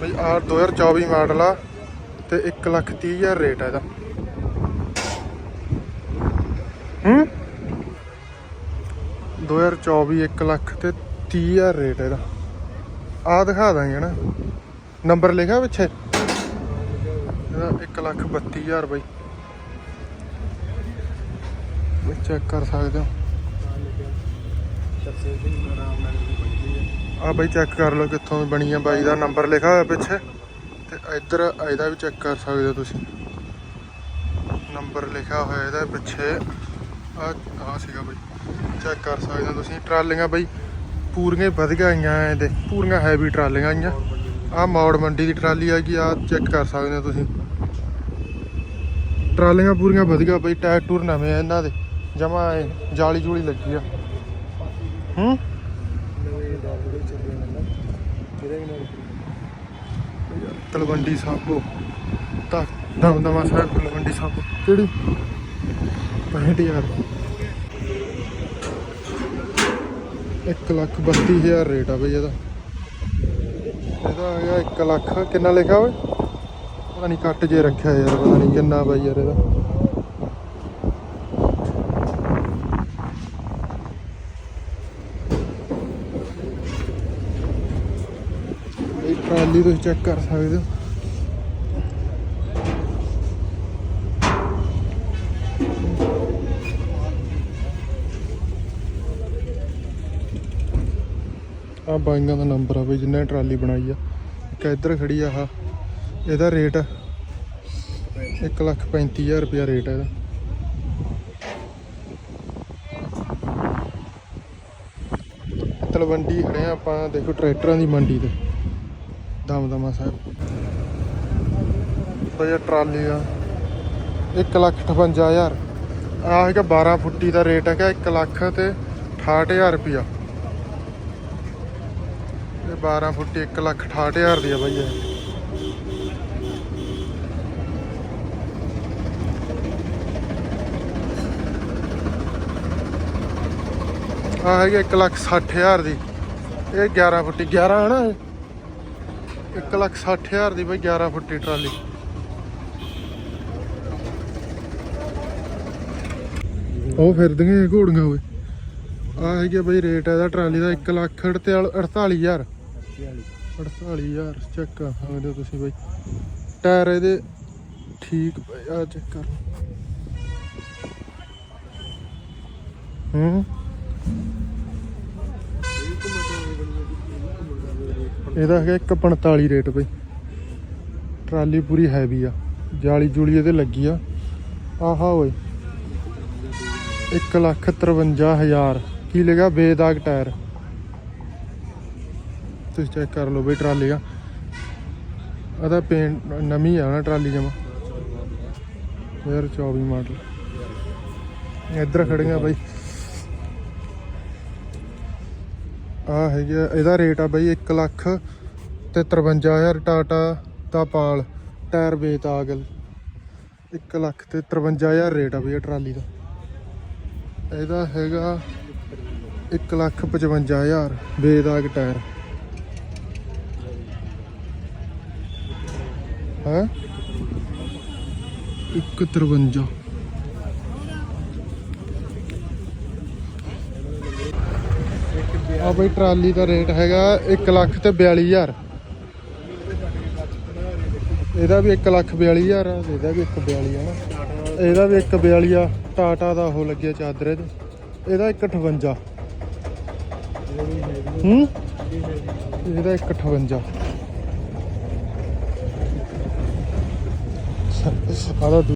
ਬਈ ਆ 2024 ਮਾਡਲ ਆ ਤੇ 1 ਲੱਖ 30 ਹਜ਼ਾਰ ਰੇਟ ਆ ਇਹਦਾ। ਹੂੰ? 2024 1 ਲੱਖ ਤੇ 30 ਹਜ਼ਾਰ ਰੇਟ ਇਹਦਾ। ਆ ਦਿਖਾ ਦਾਂਗੇ ਨਾ ਨੰਬਰ ਲਿਖਿਆ ਪਿੱਛੇ? ਇਹਦਾ 1 ਲੱਖ 32 ਹਜ਼ਾਰ ਬਈ। ਚੈੱਕ ਕਰ ਸਕਦੇ ਹੋ। ਆ ਬਈ ਚੈੱਕ ਕਰ ਲਓ ਕਿੱਥੋਂ ਬਣੀ ਆ ਬਾਈ ਦਾ ਨੰਬਰ ਲਿਖਿਆ ਹੋਇਆ ਪਿੱਛੇ। ਤੇ ਇੱਧਰ ਇਹਦਾ ਵੀ ਚੈੱਕ ਕਰ ਸਕਦੇ ਹੋ ਤੁਸੀਂ। ਨੰਬਰ ਲਿਖਿਆ ਹੋਇਆ ਇਹਦਾ ਪਿੱਛੇ। ਆ ਆ ਸੀਗਾ ਬਈ। ਚੈੱਕ ਕਰ ਸਕਦੇ ਹੋ ਤੁਸੀਂ। ਟਰਾਲੀਆਂ ਬਈ ਪੂਰੀਆਂ ਵਧੀਆ ਆਈਆਂ ਇਹਦੇ। ਪੂਰੀਆਂ ਹੈਵੀ ਟਰਾਲੀਆਂ ਆਈਆਂ। ਆ ਮੌੜ ਮੰਡੀ ਦੀ ਟਰਾਲੀ ਆ ਗਈ, ਆ ਚੈੱਕ ਕਰ ਸਕਦੇ ਹੋ ਤੁਸੀਂ। ਟਰਾਲੀਆਂ ਪੂਰੀਆਂ ਵਧੀਆ ਬਈ, ਟਾਇਰ ਟੂਰ ਨਵੇਂ ਆ ਇਹਨਾਂ ਦੇ। ਜਮਾ ਜਾਲੀ ਜੂਲੀ ਲੱਗੀ ਆ। ਹੂੰ? ਤਲਵੰਡੀ ਸਾਬੋ। ਤਾਂ ਦਮਦਮਾ ਸਾਹਿਬ ਤਲਵੰਡੀ ਸਾਬੋ। ਕਿਹੜੀ? 65000 1 ਲੱਖ 32000 ਰੇਟ ਆ ਬਈ ਇਹਦਾ। ਇਹਦਾ ਹੈਗਾ 1 ਲੱਖ। ਕਿੰਨਾ ਲਿਖਿਆ ਓਏ? ਪਤਾ ਨਹੀਂ ਕੱਟ ਜੇ ਰੱਖਿਆ ਯਾਰ, ਪਤਾ ਨਹੀਂ ਕਿੰਨਾ ਬਾਈ ਯਾਰ ਇਹਦਾ। ਇਹ ਟਰਾਲੀ ਤੁਸੀਂ ਚੈੱਕ ਕਰ ਸਕਦੇ ਹੋ। ਆ ਬਾਈਆਂ ਦਾ ਨੰਬਰ ਆ ਬਈ, ਜਿੰਨਾ ਟਰਾਲੀ ਬਣਾਈ ਆ। ਇੱਕ ਇੱਧਰ ਖੜੀ ਆ, ਆਹ। ਇਹਦਾ ਰੇਟ 1 ਲੱਖ 35000 ਰੁਪਿਆ ਰੇਟ ਹੈ ਇਹਦਾ। ਤਲਵੰਡੀ ਖੜੇ ਆ ਆਪਾਂ, ਦੇਖੋ ਟਰੈਕਟਰਾਂ ਦੀ ਮੰਡੀ ਤੇ। ਦਮਦਮਾ ਸਾਹਿਬ ਬਈ ਟਰਾਲੀ ਆ 1 ਲੱਖ 58000 ਆ ਹੈਗਾ 12 ਫੁੱਟੀ ਦਾ ਰੇਟ ਹੈਗਾ 1 ਲੱਖ ਤੇ 68000 ਰੁਪਿਆ ਇਹ 12 ਫੁੱਟੀ 1 ਲੱਖ 68000 ਦੀ ਆ ਬਾਈ ਇਹ। ਆ ਹੈਗਾ 1 ਲੱਖ 60000 ਦੀ। ਇਹ 11 ਫੁੱਟੀ 11 ਹੈ ਨਾ ਇਹ? 1 ਲੱਖ ਹਜ਼ਾਰ ਦੀ ਬਈ 11 ਫੁੱਟੀ ਟਰਾਲੀ। ਉਹ ਫਿਰਦੀਆਂ ਇਹ ਘੋੜੀਆਂ ਓਏ। ਆ ਹੈਗਾ ਬਈ ਰੇਟ ਇਹਦਾ ਟਰਾਲੀ ਦਾ 1 ਲੱਖ 48000 48000 ਚੈੱਕ ਕਰ ਸਕਦੇ ਹੋ ਤੁਸੀਂ ਬਈ। ਟਾਇਰ ਇਹਦੇ ਠੀਕ ਆ ਚੈੱਕ ਕਰ ਹੂੰ? ਇਹਦਾ ਹੈਗਾ 145 ਰੇਟ ਬਈ। ਟਰਾਲੀ ਪੂਰੀ ਹੈਵੀ ਆ। ਜਾਲੀ ਜੂਲੀ ਇਹਦੇ ਲੱਗੀ ਆ। ਆਹਾ ਓਏ। 1 ਲੱਖ 53000 ਕੀ ਲਿਖਿਆ? ਬੇਦਾਗ ਟਾਇਰ। ਤੁਸੀਂ ਚੈੱਕ ਕਰ ਲਓ ਬਈ ਟਰਾਲੀ ਆ ਇਹਦਾ ਪੇਂਟ ਨਵੀਂ ਆ ਨਾ ਟਰਾਲੀ ਜਮਾ। 2024 ਮਾਡਲ ਇੱਧਰ ਖੜੀਆਂ ਬਾਈ। ਆ ਹੈਗਾ ਇਹਦਾ ਰੇਟ ਆ ਬਾਈ 1 ਲੱਖ ਤੇ 53000 ਟਾਟਾ ਦਾ ਪਾਲ, ਟਾਇਰ ਬੇਤਾਗਲ 1 ਲੱਖ ਤੇ 53000 ਰੇਟ ਆ ਬਈ ਇਹ ਟਰਾਲੀ ਦਾ। ਇਹਦਾ ਹੈਗਾ 1 ਲੱਖ 55000 ਬੇਦਾਗ ਟਾਇਰ। ਹੈ? 153 ਆ ਬਈ ਟਰਾਲੀ ਦਾ ਰੇਟ ਹੈਗਾ 1 ਲੱਖ ਤੇ 42000 ਇਹਦਾ ਵੀ 1 ਲੱਖ 42000 ਆ, ਇਹਦਾ ਵੀ 1 42 ਆ ਇਹਦਾ ਵੀ 1 42 ਆ, ਟਾਟਾ ਦਾ ਉਹ ਲੱਗਿਆ ਚਾਦਰ ਤੇ। ਇਹਦਾ 158 ਹੂੰ? ਇਹਦਾ 158 ਆਦਾ